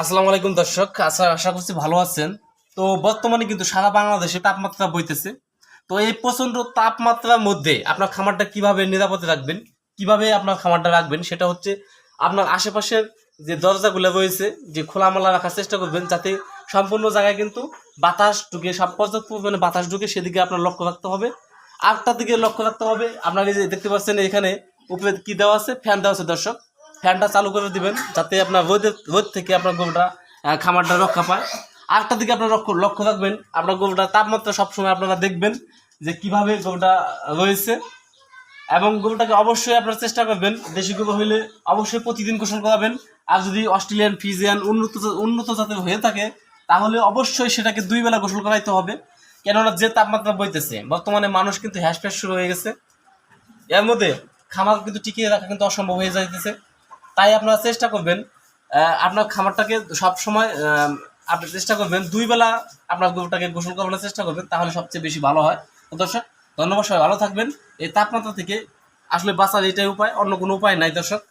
আসসালামু আলাইকুম দর্শক, আশা আশা করছি ভালো আছেন। তো বর্তমানে কিন্তু সারা বাংলাদেশে তাপমাত্রা বইতেছে। তো এই প্রচণ্ড তাপমাত্রার মধ্যে আপনার খামারটা কীভাবে নিরাপদে রাখবেন, কীভাবে আপনার খামারটা রাখবেন, সেটা হচ্ছে আপনার আশেপাশের যে দরজাগুলো রয়েছে, যে খোলামেলা রাখার চেষ্টা করবেন যাতে সম্পূর্ণ জায়গায় কিন্তু বাতাস ঢুকে, সব পর্যাপ্ত পরিমাণে বাতাস ঢুকে সেদিকে আপনার লক্ষ্য রাখতে হবে। আটটার দিকে লক্ষ্য রাখতে হবে। আপনার এই যে দেখতে পাচ্ছেন এখানে উপরে কি দেওয়া আছে? ফ্যান দেওয়া আছে দর্শক। ফ্যানটা চালু করে দিবেন, যাতে আপনার রোদের, রোদ থেকে আপনার গরুটা খামারটা রক্ষা পায়। আরেকটা দিকে আপনার লক্ষ্য লক্ষ্য রাখবেন, আপনার গরুটার তাপমাত্রা সবসময় আপনারা দেখবেন যে কীভাবে গরুটা রয়েছে। এবং গরুটাকে অবশ্যই আপনারা চেষ্টা করবেন, দেশি গরু হইলে অবশ্যই প্রতিদিন গোসল করাবেন। আর যদি অস্ট্রেলিয়ান, ফিজিয়ান উন্নত উন্নত জাতের হয়ে থাকে, তাহলে অবশ্যই সেটাকে দুই বেলা গোসল করাইতে হবে। কেননা যে তাপমাত্রা বইতেছে, বর্তমানে মানুষ কিন্তু হ্যাসপ্যাস শুরু হয়ে গেছে। এর মধ্যে খামার কিন্তু টিকিয়ে রাখা কিন্তু অসম্ভব হয়ে যাইতেছে। তাই আপনারা চেষ্টা করবেন আপনার খামারটাকে সব সময় আপনি চেষ্টা করবেন, দুই বেলা আপনার গরুটাকে গোসল করানোর চেষ্টা করবেন, তাহলে সবচেয়ে বেশি ভালো হয়। তো দর্শক, ধন্যবাদ সবাই, ভালো থাকবেন। এই তাপমাত্রা থেকে আসলে বাঁচার এটাই উপায়, অন্য কোনো উপায় নাই দর্শক।